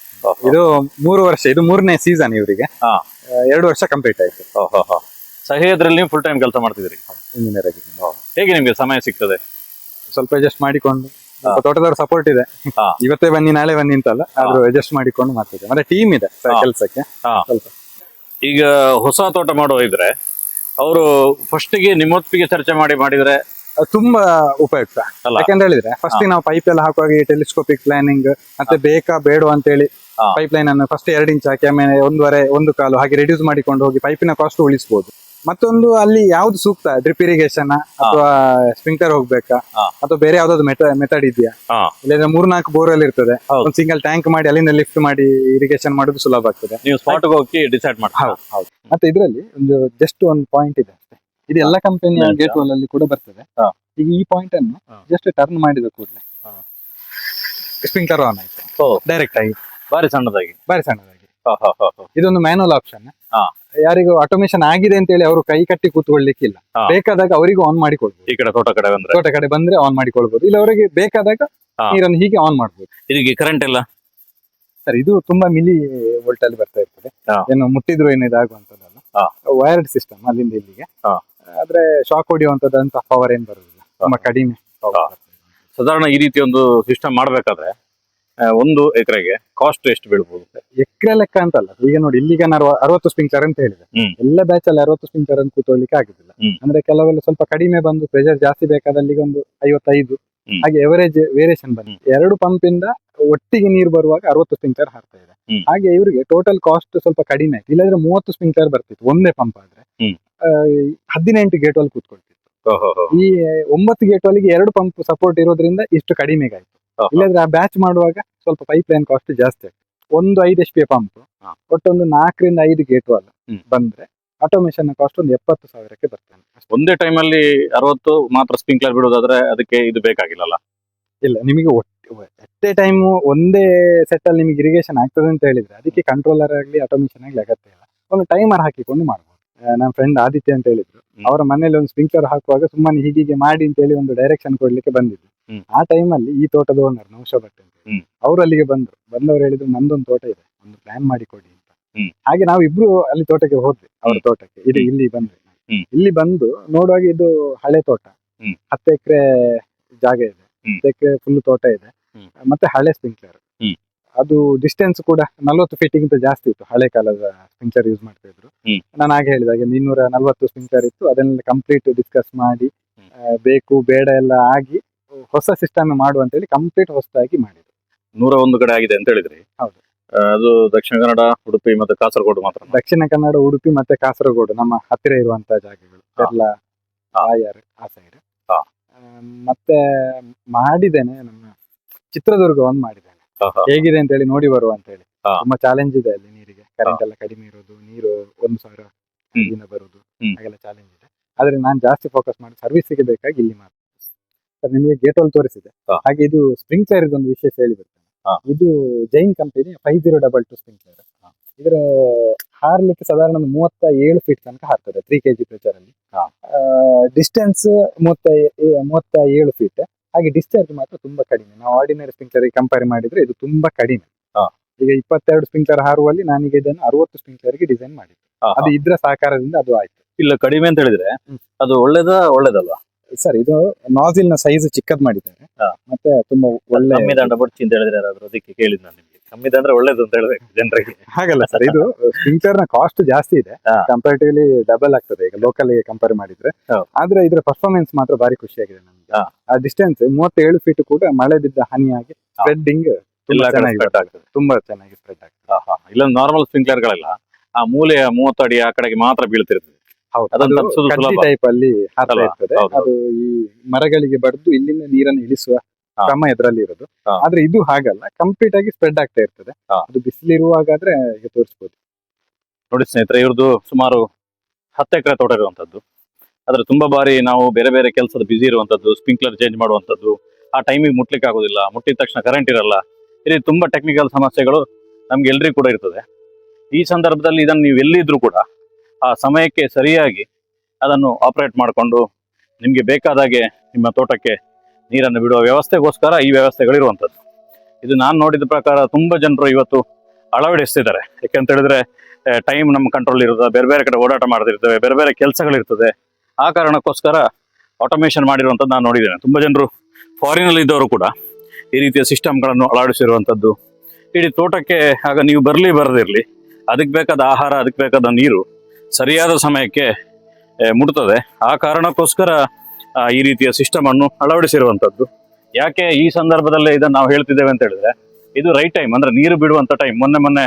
ಇದು ಮೂರು ವರ್ಷ ಇದು ಮೂರನೇ ಸೀಸನ್ ಇವರಿಗೆ. ಎರಡು ವರ್ಷ ಕಂಪ್ಲೀಟ್ ಆಯ್ತು. ಸಹಿಯದ್ರಲ್ಲಿ ನೀವು ಫುಲ್ ಟೈಮ್ ಕೆಲಸ ಮಾಡ್ತಿದ್ರಿ ಇಂಜಿನಿಯರ್ ಆಗಿ. ಹೇಗೆ ನಿಮ್ಗೆ ಸಮಯ ಸಿಗ್ತದೆ? ಸ್ವಲ್ಪ ಅಡ್ಜಸ್ಟ್ ಮಾಡಿಕೊಂಡು. ತೋಟದವ್ರ ಸಪೋರ್ಟ್ ಇದೆ. ಇವತ್ತೇ ಬನ್ನಿ ನಾಳೆ ಬನ್ನಿ ಅಂತಲ್ಲ. ಆದ್ರೂ ಅಡ್ಜಸ್ಟ್ ಮಾಡಿಕೊಂಡು ಮಾಡ್ತಿದ್ದೆ. ಮತ್ತೆ ಟೀಮ್ ಇದೆ. ಕೆಲಸಕ್ಕೆ. ಸ್ವಲ್ಪ. ಈಗ ಹೊಸ ತೋಟ ಮಾಡುವ ಇದ್ರೆ ಅವರು ಫಸ್ಟಿಗೆ ನಿಮ್ಮೊತ್ತಿಗೆ ಚರ್ಚೆ ಮಾಡಿ ಮಾಡಿದ್ರೆ ತುಂಬಾ ಉಪಯುಕ್ತ? ಯಾಕಂತ ಹೇಳಿದ್ರೆ ಫಸ್ಟ್ ನಾವು ಪೈಪ್ ಎಲ್ಲ ಹಾಕುವಾಗ ಈ ಟೆಲಿಸ್ಕೋಪಿಕ್ ಪ್ಲಾನಿಂಗ್ ಮತ್ತೆ ಬೇಕಾ ಬೇಡ ಅಂತ ಹೇಳಿ. ಪೈಪ್ ಲೈನ್ ಅನ್ನು ಫಸ್ಟ್ ಎರಡು ಇಂಚ್ ಹಾಕಿ ಆಮೇಲೆ ಒಂದೂವರೆ ಒಂದು ಕಾಲು ಹಾಗೆ ರೆಡ್ಯೂಸ್ ಮಾಡಿಕೊಂಡು ಹೋಗಿ ಪೈಪಿನ ಕಾಸ್ಟ್ ಉಳಿಸಬಹುದು ಮತ್ತೊಂದು ಅಲ್ಲಿ ಯಾವ್ದು ಸೂಕ್ತ? ಡ್ರಿಪ್ ಇರಿಗೇಷನ್ ಅಥವಾ ಸ್ಪ್ರಿಂಕ್ಲರ್ ಹೋಗ್ಬೇಕಾ? ಅಥವಾ ಬೇರೆ ಯಾವ್ದಾದ್ರು ಮೆಥಡ್ ಇದೆಯಾ? ಮೂರ್ ನಾಲ್ಕು ಬೋರ್ ಅಲ್ಲಿ ಇರ್ತದೆ. ಒಂದು ಸಿಂಗಲ್ ಟ್ಯಾಂಕ್ ಮಾಡಿ ಅಲ್ಲಿಂದ ಲಿಫ್ಟ್ ಮಾಡಿ ಇರಿಗೇಷನ್ ಮಾಡೋದು ಸುಲಭ ಆಗ್ತದೆ. ನೀವು ಸ್ಪಾಟ್ ಹೋಗಿ ಡಿಸೈಡ್ ಮಾಡಿ ಹೌದು ಮತ್ತೆ ಇದರಲ್ಲಿ ಒಂದು ಜಸ್ಟ್ ಒಂದು ಪಾಯಿಂಟ್ ಇದೆ ಅಷ್ಟೇ. ಇದು ಎಲ್ಲ ಕಂಪನಿಯ ಗೇಟ್ ವಾಲ್ ಅಲ್ಲಿ ಕೂಡ ಬರ್ತದೆ. ಈಗ ಈ ಪಾಯಿಂಟ್ ಅನ್ನು ಜಸ್ಟ್ ಟರ್ನ್ ಮಾಡಿದ ಕೂಡಲೇ. ಸ್ಪ್ರಿಂಕ್ಲರ್ ಆನ್ ಆಯ್ತು. ಡೈರೆಕ್ಟ್ ಆಗಿ. ಬಾರಿ ಸಣ್ಣದಾಗಿ. ಬಾರಿ ಸಣ್ಣದಾಗಿ. ಇದೊಂದು ಮ್ಯಾನುವಲ್ ಆಪ್ಷನ್ ಯಾರಿಗೂ ಆಟೋಮೇಶನ್ ಆಗಿದೆ ಅಂತ ಹೇಳಿ ಅವರು ಕೈ ಕಟ್ಟಿ ಕೂತ್ಕೊಳ್ಲಿಕ್ಕಿಲ್ಲ ಹಾ. ಬೇಕಾದಾಗ ಅವರಿಗೂ ಆನ್ ಮಾಡಿಕೊಳ್ಬಹುದು ಈ ಕಡೆ ತೋಟ ಕಡೆ ಬಂದ್ರೆ? ತೋಟ ಕಡೆ ಬಂದ್ರೆ ಆನ್ ಮಾಡಿಕೊಳ್ಬಹುದು ಇಲ್ಲ ಅವರಿಗೆ ಬೇಕಾದಾಗ. ನೀರನ್ನು ಹೀಗೆ ಆನ್ ಮಾಡಬಹುದು ಇದಕ್ಕೆ ಕರೆಂಟ್ ಎಲ್ಲ ಸರ್ ಇದು ತುಂಬಾ ಮಿಲಿ ವೋಲ್ಟ್ ಅಲ್ಲಿ ಬರ್ತಾ ಇರ್ತದೆ. ಏನು ಮುಟ್ಟಿದ್ರು ಏನು ಇದಾಗುವಂತದ್ದಲ್ಲ. ವೈರ್ಡ್ ಸಿಸ್ಟಮ್ ಅಲ್ಲಿಂದ ಇಲ್ಲಿಗೆ. ಆದ್ರೆ ಶಾಕ್ ಹೊಡಿಯುವಂತದ್ದಂತ ಪವರ್ ಏನ್ ಬರುದಿಲ್ಲ ತುಂಬಾ ಕಡಿಮೆ ಸಾಧಾರಣ ಈ ರೀತಿ ಒಂದು ಸಿಸ್ಟಮ್ ಮಾಡ್ಬೇಕಾದ್ರೆ ಒಂದು ಎಕರೆಗೆ ಕಾಸ್ಟ್ ಎಷ್ಟು ಬೀಳ್ಬೋದು? ಎಕರೆ ಲೆಕ್ಕ ಅಂತ ಅಲ್ಲ ಈಗ ನೋಡಿ ಇಲ್ಲಿಗ ನಾನು ಅರವತ್ತು ಸ್ಪಿಂಕ್ಲರ್ ಅಂತ ಹೇಳಿದೆ. ಎಲ್ಲ ಬ್ಯಾಚ್ ಅಲ್ಲಿ ಅರವತ್ತು ಸ್ಪಿಂಕ್ಲರ್ ಅಂತ ಕೂತ್ಕೊಳ್ಳಿಕ್ಕೆ ಆಗುದಿಲ್ಲ. ಅಂದ್ರೆ ಕೆಲವೆಲ್ಲ ಸ್ವಲ್ಪ ಕಡಿಮೆ ಬಂದು ಪ್ರೆಷರ್ ಜಾಸ್ತಿ ಬೇಕಾದಲ್ಲಿ ಒಂದು ಐವತ್ತೈದು. ಹಾಗೆ ಎವರೇಜ್ ವೇರಿಯೇಷನ್ ಬಂದು ಎರಡು ಪಂಪ್ ಇಂದ ಒಟ್ಟಿಗೆ ನೀರು ಬರುವಾಗ ಅರವತ್ತು ಸ್ಪಿಂಕ್ಲರ್ ಹಾರ್ತಾ ಇದೆ. ಹಾಗೆ ಇವರಿಗೆ ಟೋಟಲ್ ಕಾಸ್ಟ್ ಸ್ವಲ್ಪ ಕಡಿಮೆ ಆಯ್ತು. ಇಲ್ಲಾಂದ್ರೆ ಮೂವತ್ತು ಸ್ಪಿಂಕ್ಲರ್ ಬರ್ತಿತ್ತು ಒಂದೇ ಪಂಪ್ ಆದ್ರೆ. ಹದಿನೆಂಟು ಗೇಟ್ ಅಲ್ಲಿ ಕೂತ್ಕೊಳ್ತಿತ್ತು. ಈ ಒಂಬತ್ತು ಗೇಟ್ ಎರಡು ಪಂಪ್ ಸಪೋರ್ಟ್ ಇರೋದ್ರಿಂದ ಇಷ್ಟು ಕಡಿಮೆಗಾಯ್ತು. ಇಲ್ಲಾಂದ್ರೆ ಆ ಬ್ಯಾಚ್ ಮಾಡುವಾಗ ಸ್ವಲ್ಪ ಪೈಪ್ ಲೈನ್ ಕಾಸ್ಟ್ ಜಾಸ್ತಿ ಆಗ್ತದೆ. ಒಂದು ಐದು ಎಚ್ ಪಿ ಪಂಪ್. ಒಟ್ಟೊಂದು ನಾಲ್ಕರಿಂದ ಐದು ಗೇಟ್ ವಾಲ್. ಬಂದ್ರೆ ಆಟೋಮೇಶನ್ ಕಾಸ್ಟ್ ಒಂದು ಎಪ್ಪತ್ತು ಸಾವಿರಕ್ಕೆ ಬರ್ತೇನೆ ಒಂದೇ ಟೈಮ್ ಅಲ್ಲಿ ಅರವತ್ತು ಮಾತ್ರ ಸ್ಪ್ರಿಂಕ್ಲರ್ ಬಿಡೋದಾದ್ರೆ ಅದಕ್ಕೆ ಇದು ಬೇಕಾಗಿಲ್ಲಲ್ಲ? ಇಲ್ಲ ನಿಮಗೆ ಎಟ್ ಎ ಟೈಮ್ ಒಂದೇ ಸೆಟ್ ಅಲ್ಲಿ ನಿಮಗೆ ಇರಿಗೇಷನ್ ಆಗ್ತದೆ ಅಂತ ಹೇಳಿದ್ರೆ ಅದಕ್ಕೆ ಕಂಟ್ರೋಲರ್ ಆಗಲಿ ಆಟೋಮೇಶನ್ ಆಗಲಿ ಅಗತ್ಯ ಇಲ್ಲ. ಒಂದು ಟೈಮರ್ ಹಾಕಿಕೊಂಡು ಮಾಡ್ಬೋದು. ನನ್ನ ಫ್ರೆಂಡ್ ಆದಿತ್ಯ ಅಂತ ಹೇಳಿದ್ರು. ಅವರ ಮನೇಲಿ ಒಂದು ಸ್ಪ್ರಿಂಕ್ಲರ್ ಹಾಕುವಾಗ ಸುಮ್ಮನೆ ಹೀಗೆ ಮಾಡಿ ಅಂತ ಹೇಳಿ ಒಂದು ಡೈರೆಕ್ಷನ್ ಕೊಡ್ಲಿಕ್ಕೆ ಬಂದಿದ್ದು ಆ ಆ ಟೈಮಲ್ಲಿ ಈ ತೋಟದ ಓನರ್ ನೌಶ ಭಟ್ ಅಂತ. ಅವ್ರು ಅಲ್ಲಿಗೆ ಬಂದ್ರು. ಬಂದವರು ಹೇಳಿದ್ರು ನಂದೊಂದು ತೋಟ ಇದೆ. ಒಂದು ಪ್ಲಾನ್ ಮಾಡಿ ಕೊಡಿ ಅಂತ. ಹಾಗೆ ನಾವು ಇಬ್ರು ಅಲ್ಲಿ ತೋಟಕ್ಕೆ ಹೋದ್ವಿ ಅವ್ರ ತೋಟಕ್ಕೆ. ಇದು ಇಲ್ಲಿ ಬಂದ್ವಿ ಇಲ್ಲಿ ಬಂದು ನೋಡುವಾಗ ಇದು ಹಳೆ ತೋಟ. ಹತ್ತು ಎಕರೆ ಜಾಗ ಇದೆ. ಹತ್ತು ಎಕರೆ ಫುಲ್ ತೋಟ ಇದೆ. ಮತ್ತೆ ಹಳೆ ಸ್ಪ್ರಿಂಕ್ಲರ್. ಅದು ಡಿಸ್ಟೆನ್ಸ್ ಕೂಡ ನಲ್ವತ್ತು ಫೀಟಿಗಿಂತ ಜಾಸ್ತಿ ಇತ್ತು ಹಳೆ ಕಾಲದ ಸ್ಪಿಂಕ್ಲರ್ ಯೂಸ್ ಮಾಡ್ತಾ ಇದ್ರು ಹ್ಮ್. ನಾನು ಹಾಗೆ ಹೇಳಿದಾಗೆ ಇನ್ನೂರ ನಲ್ವತ್ತು ಸ್ಪಿಂಕ್ಲರ್ ಇತ್ತು ಅದನ್ನೆಲ್ಲ ಕಂಪ್ಲೀಟ್ ಡಿಸ್ಕಸ್ ಮಾಡಿ ಆ, ಬೇಕು ಬೇಡ ಎಲ್ಲ ಆಗಿ ಹೊಸ ಸಿಸ್ಟಮ್ ಮಾಡು ಅಂತ ಹೇಳಿ ಕಂಪ್ಲೀಟ್ ಹೊಸದಾಗಿ ಮಾಡಿದ್ರು ನೂರ ಒಂದು ಕಡೆ ಆಗಿದೆ ಅಂತ ಹೇಳಿದ್ರಿ ಹೌದು. ಆ, ಅದು ದಕ್ಷಿಣ ಕನ್ನಡ ಉಡುಪಿ ಮತ್ತೆ ಕಾಸರಗೋಡು ಮಾತ್ರ ದಕ್ಷಿಣ ಕನ್ನಡ ಉಡುಪಿ ಮತ್ತೆ ಕಾಸರಗೋಡು ನಮ್ಮ ಹತ್ತಿರ ಇರುವಂತಹ ಜಾಗಗಳು ಹಾ. ಎಲ್ಲ ಹಾ. ಆಯರ್ ಆ ಸೈಡ್ ಹಾ. ಮತ್ತೆ ಮಾಡಿದ್ದೇನೆ ನಮ್ಮ ಚಿತ್ರದುರ್ಗ ಒಂದು ಹ. ಹೇಗಿದೆ ಅಂತ ಹೇಳಿ ನೋಡಿ ಬರುವ ಅಂತ ಹೇಳಿ. ತುಂಬಾ ಚಾಲೆಂಜ್ ಇದೆ ಅಲ್ಲಿ ನೀರಿಗೆ. ಕರೆಂಟ್ ಎಲ್ಲ ಕಡಿಮೆ ಇರೋದು ನೀರು ಒಂದು ಸಾವಿರ. ದಿನ ಬರೋದು. ಹಾಗೆಲ್ಲ ಚಾಲೆಂಜ್ ಇದೆ. ಆದ್ರೆ ನಾನು ಜಾಸ್ತಿ ಫೋಕಸ್ ಮಾಡಿ ಸರ್ವಿಸ್ಗೆ ಬೇಕಾಗಿ ಇಲ್ಲಿ ಮಾತ್ರ. ಸರ್ ನಿಮಗೆ ಗೇಟ್ ಅಲ್ಲಿ ತೋರಿಸಿದೆ. ಹಾಗೆ ಇದು ಸ್ಪ್ರಿಂಕ್ಲರ್ ಒಂದು ವಿಶೇಷ ಹೇಳಿ ಹಾ. ಬರ್ತೇನೆ ಇದು Jain company five zero double two sprinkler ಇದರ ಹಾರ್ಲಿಕ್ಕೆ ಸಾಧಾರಣ ಒಂದು ಮೂವತ್ತ ಏಳು ಫೀಟ್ ತನಕ ಹಾರ್ತದೆ ತ್ರೀ ಕೆಜಿ ಪ್ರೆಷರ್ ಅಲ್ಲಿ. ಡಿಸ್ಟೆನ್ಸ್ ಮೂವತ್ತ ಮೂವತ್ತ ಏಳು ಫೀಟ್ ಹಾಗೆ ಡಿಸ್ಚಾರ್ಜ್ ಮಾತ್ರ ತುಂಬಾ ಕಡಿಮೆ. ನಾವು ಆರ್ಡಿನರಿ ಸ್ಪ್ರಿಂಕ್ಲರ್ ಕಂಪೇರ್ ಮಾಡಿದ್ರೆ ಇದು ತುಂಬಾ ಕಡಿಮೆ. ಈಗ ಇಪ್ಪತ್ತೆರಡು ಸ್ಪ್ರಿಂಕ್ಲರ್ ಹಾರುವಲ್ಲಿ ನಾನೀಗ ಇದನ್ನು ಅರವತ್ತು ಸ್ಪ್ರಿಂಕ್ಲರ್ಗೆ ಡಿಸೈನ್ ಮಾಡಿದ್ದೆ. ಅದು ಇದ್ರ ಸಹಕಾರದಿಂದ ಅದು ಆಯ್ತು. ಇಲ್ಲ ಕಡಿಮೆ ಅಂತ ಹೇಳಿದ್ರೆ ಅದು ಒಳ್ಳೇದ ಒಳ್ಳೇದಲ್ವಾ? ಸರ್ ಇದು ನಾಜಿಲ್ನ ಸೈಜ್ ಚಿಕ್ಕದ್ ಮಾಡಿದ್ದಾರೆ. ಮತ್ತೆ ತುಂಬಾ ಒಳ್ಳೆ ಅಂತ ಹೇಳಿದ್ರೆ ಅದಕ್ಕೆ ಕೇಳಿದ್ ನಾನು ನಿಮ್ಗೆ. ಕಮ್ಮಿ ದಂಡ್ರೆ ಒಳ್ಳೇದು ಅಂತ ಹೇಳ್ಬೇಕು ಜನರಿಗೆ ಹಾಗಲ್ಲ ಸರ್ ಇದು ಸ್ಪ್ರಿಂಕ್ಲರ್ನ ಕಾಸ್ಟ್ ಜಾಸ್ತಿ ಇದೆ ಹಾ. ಕಂಪೇರಿಟಿವ್ಲಿ ಡಬಲ್ ಆಗ್ತದೆ ಈಗ ಲೋಕಲ್ ಕಂಪೇರ್ ಮಾಡಿದ್ರೆ ಹೌದು. ಆದ್ರೆ ಇದ್ರ ಪರ್ಫಾರ್ಮೆನ್ಸ್ ಮಾತ್ರ ಭಾರಿ ಖುಷಿಯಾಗಿದೆ ನಮ್ಗೆ ಹಾ. ಆ ಡಿಸ್ಟೆನ್ಸ್ ಮೂವತ್ತೇಳು ಫೀಟ್ ಕೂಡ ಮಳೆ ಬಿದ್ದ ಹನಿಯಾಗಿ ಸ್ಪ್ರೆಡ್ಡಿಂಗ್ ಎಲ್ಲ ತುಂಬಾ ಕಡೆ ಚೆನ್ನಾಗಿ spread ಆಗ್ತದೆ ತುಂಬಾ ಚೆನ್ನಾಗಿ ಸ್ಪ್ರೆಡ್ ಆಗ್ತದೆ ಹಾ, ಹಾ. ಇಲ್ಲ ನಾರ್ಮಲ್ ಸ್ಪ್ರಿಂಕ್ಲರ್ಗಳೆಲ್ಲ ಆ ಮೂಲೆಯ ಮೂವತ್ತು ಅಡಿ ಆ ಕಡೆಗೆ ಮಾತ್ರ ಬೀಳ್ತಿರ್ತದೆ ಹೌದು ಅದನ್ನ ಸುಲಭ. ಟೈಪ್ ಅಲ್ಲಿ ಹಾರ್ತಾ ಅಲ್ವಾ? ಇರ್ತದೆ ಹೌದು. ಅದು ಈ ಮರಗಳಿಗೆ ಬಡ್ದು ಇಲ್ಲಿಂದ ನೀರನ್ನು ಇಳಿಸುವ. ಕ್ರಮ ಇದರಲ್ಲಿ ಇರೋದು. ಆದ್ರೆ ಇದು ಹಾಗಲ್ಲ ಕಂಪ್ಲೀಟ್ ಆಗಿ ಸ್ಪ್ರೆಡ್ ಆಗ್ತಾ ಇರ್ತದೆ. ಅದು ಬಿಸಿಲಿರುವಾಗಾದ್ರೆ ಈಗ ತೋರಿಸ್ಬೋದು. ನೋಡಿ ಸ್ನೇಹಿತರೆ ಇವ್ರದ್ದು ಸುಮಾರು ಹತ್ತು ಎಕರೆ ತೋಟ ಇರುವಂತದ್ದು. ಆದ್ರೆ ತುಂಬಾ ಬಾರಿ ನಾವು ಬೇರೆ ಬೇರೆ ಕೆಲಸದ ಬಿಸಿ ಇರುವಂತದ್ದು ಸ್ಪ್ರಿಂಕ್ಲರ್ ಚೇಂಜ್ ಮಾಡುವಂತದ್ದು ಆ ಟೈಮಿಗೆ ಮುಟ್ಲಿಕ್ಕೆ ಆಗೋದಿಲ್ಲ ಮುಟ್ಟಿದ ತಕ್ಷಣ ಕರೆಂಟ್ ಇರಲ್ಲ. ಇಲ್ಲಿ ತುಂಬಾ ಟೆಕ್ನಿಕಲ್ ಸಮಸ್ಯೆಗಳು ನಮ್ಗೆ ಎಲ್ರಿಗೂ ಕೂಡ ಇರ್ತದೆ. ಈ ಸಂದರ್ಭದಲ್ಲಿ ಇದನ್ನು ನೀವು ಎಲ್ಲಿದ್ರೂ ಕೂಡ ಆ ಸಮಯಕ್ಕೆ ಸರಿಯಾಗಿ ಅದನ್ನು ಆಪರೇಟ್ ಮಾಡಿಕೊಂಡು ನಿಮಗೆ ಬೇಕಾದಾಗೆ ನಿಮ್ಮ ತೋಟಕ್ಕೆ ನೀರನ್ನು ಬಿಡುವ ವ್ಯವಸ್ಥೆಗೋಸ್ಕರ ಈ ವ್ಯವಸ್ಥೆಗಳಿರುವಂಥದ್ದು. ಇದು ನಾನು ನೋಡಿದ ಪ್ರಕಾರ ತುಂಬ ಜನರು ಇವತ್ತು ಅಳವಡಿಸ್ತಿದ್ದಾರೆ. ಯಾಕೆಂತ ಹೇಳಿದ್ರೆ ಟೈಮ್ ನಮ್ಮ ಕಂಟ್ರೋಲ್ ಇರ್ತದೆ ಬೇರೆ ಬೇರೆ ಕಡೆ ಓಡಾಟ ಮಾಡ್ತಿರ್ತೇವೆ, ಬೇರೆ ಬೇರೆ ಕೆಲಸಗಳಿರ್ತದೆ. ಆ ಕಾರಣಕ್ಕೋಸ್ಕರ ಆಟೋಮೇಷನ್ ಮಾಡಿರುವಂಥದ್ದು ನಾನು ನೋಡಿದ್ದೇನೆ. ತುಂಬ ಜನರು ಫಾರಿನಲ್ಲಿ ಇದ್ದವರು ಕೂಡ ಈ ರೀತಿಯ ಸಿಸ್ಟಮ್ಗಳನ್ನು ಅಳವಡಿಸಿರುವಂಥದ್ದು. ಇಡೀ ತೋಟಕ್ಕೆ ಆಗ ನೀವು ಬರಲಿ ಬರದಿರಲಿ, ಅದಕ್ಕೆ ಬೇಕಾದ ಆಹಾರ, ಅದಕ್ಕೆ ಬೇಕಾದ ನೀರು ಸರಿಯಾದ ಸಮಯಕ್ಕೆ ಮುಟ್ತದೆ. ಆ ಕಾರಣಕ್ಕೋಸ್ಕರ ಈ ರೀತಿಯ ಸಿಸ್ಟಮ್ ಅನ್ನು ಅಳವಡಿಸಿರುವಂತದ್ದು. ಯಾಕೆ ಈ ಸಂದರ್ಭದಲ್ಲೇ ಇದನ್ನು ನಾವು ಹೇಳ್ತಿದ್ದೇವೆ ಅಂತ ಹೇಳಿದ್ರೆ, ಇದು ರೈಟ್ ಟೈಮ್ ಅಂದ್ರೆ ನೀರು ಬಿಡುವಂಥ ಟೈಮ್ ಮೊನ್ನೆ ಮೊನ್ನೆ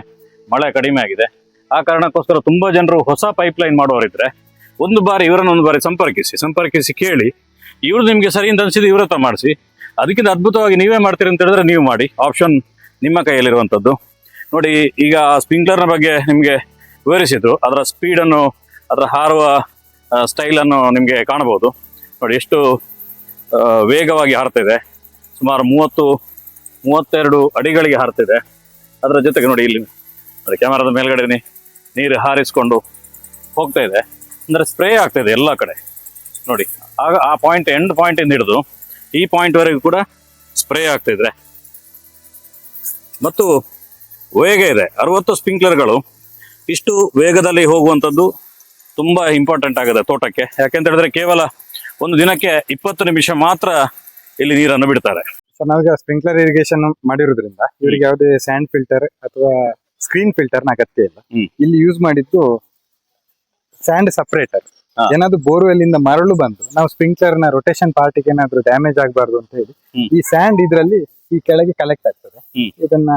ಮಳೆ ಕಡಿಮೆ ಆಗಿದೆ. ಆ ಕಾರಣಕ್ಕೋಸ್ಕರ ತುಂಬಾ ಜನರು ಹೊಸ ಪೈಪ್ ಲೈನ್ ಮಾಡೋರಿದ್ರೆ ಒಂದು ಬಾರಿ ಇವರನ್ನ ಒಂದು ಬಾರಿ ಸಂಪರ್ಕಿಸಿ ಸಂಪರ್ಕಿಸಿ ಕೇಳಿ, ಇವ್ರು ನಿಮ್ಗೆ ಸರಿ ಅಂತ ಅನ್ಸಿದ್ರೆ ಇವ್ರ ಹತ್ರ ಮಾಡಿಸಿ. ಅದಕ್ಕಿಂತ ಅದ್ಭುತವಾಗಿ ನೀವೇ ಮಾಡ್ತೀರಿ ಅಂತ ಹೇಳಿದ್ರೆ ನೀವು ಮಾಡಿ. ಆಪ್ಷನ್ ನಿಮ್ಮ ಕೈಯಲ್ಲಿರುವಂಥದ್ದು ನೋಡಿ, ಈಗ ಸ್ಪ್ರಿಂಕ್ಲರ್ನ ಬಗ್ಗೆ ನಿಮಗೆ ವಿವರಿಸಿದ್ರು. ಅದರ ಸ್ಪೀಡನ್ನು ಅದರ ಹಾರುವ ಸ್ಟೈಲನ್ನು ನಿಮಗೆ ಕಾಣಬಹುದು. ನೋಡಿ ಎಷ್ಟು ವೇಗವಾಗಿ ಹಾರ್ತಿದೆ. ಸುಮಾರು ಮೂವತ್ತು, ಮೂವತ್ತೆರಡು ಅಡಿಗಳಿಗೆ ಹಾರ್ತಿದೆ. ಅದರ ಜೊತೆಗೆ ನೋಡಿ ಇಲ್ಲಿ, ನೋಡಿ ಕ್ಯಾಮರಾದ ಮೇಲ್ಗಡೆ ನೀ- ನೀರು ಹಾರಿಸ್ಕೊಂಡು ಹೋಗ್ತಾ ಇದೆ. ಅಂದರೆ ಸ್ಪ್ರೇ ಆಗ್ತಾಯಿದೆ ಎಲ್ಲ ಕಡೆ. ನೋಡಿ, ಆಗ ಆ ಪಾಯಿಂಟ್ ಎಂಡ್ ಪಾಯಿಂಟಿಂದ ಹಿಡಿದು ಈ ಪಾಯಿಂಟ್ವರೆಗೂ ಕೂಡ ಸ್ಪ್ರೇ ಆಗ್ತಾ ಇದೆ ಮತ್ತು ವೇಗ ಇದೆ. ಅರವತ್ತು ಸ್ಪ್ರಿಂಕ್ಲರ್ಗಳು ಇಷ್ಟು ವೇಗದಲ್ಲಿ ಹೋಗುವಂಥದ್ದು ತುಂಬಾ ಇಂಪಾರ್ಟೆಂಟ್ ಆಗುತ್ತೆ ತೋಟಕ್ಕೆ ಯಾಕೆಂತ ಹೇಳಿದ್ರೆ ಕೇವಲ ಒಂದು ದಿನಕ್ಕೆ ಇಪ್ಪತ್ತು ನಿಮಿಷ ಮಾತ್ರ ಇಲ್ಲಿ ನೀರನ್ನು ಬಿಡ್ತಾರೆ ಸೊ ನಾವೀಗ ಸ್ಪ್ರಿಂಕ್ಲರ್ ಇರಿಗೇಷನ್ ಮಾಡಿರೋದ್ರಿಂದ ಇವರಿಗೆ ಯಾವುದೇ ಸ್ಯಾಂಡ್ ಫಿಲ್ಟರ್ ಅಥವಾ ಸ್ಕ್ರೀನ್ ಫಿಲ್ಟರ್ನ ಅಗತ್ಯ ಇಲ್ಲ ಹ್ಮ್. ಇಲ್ಲಿ ಯೂಸ್ ಮಾಡಿದ್ದು ಸ್ಯಾಂಡ್ ಸಪರೇಟರ್ ಹಾ. ಏನಾದ್ರು ಬೋರ್ವೆಲ್ ಇಂದ ಮರಳು ಬಂದು ನಾವು ಸ್ಪ್ರಿಂಕ್ಲರ್ನ ರೊಟೇಷನ್ ಪಾರ್ಟಿಗೆ ಏನಾದ್ರು ಡ್ಯಾಮೇಜ್ ಆಗಬಾರ್ದು ಅಂತ ಹೇಳಿ ಹ್ಮ್. ಈ ಸ್ಯಾಂಡ್ ಇದರಲ್ಲಿ ಈ ಕೆಳಗೆ ಕಲೆಕ್ಟ್ ಆಗ್ತದೆ ಹ್ಮ್. ಇದನ್ನ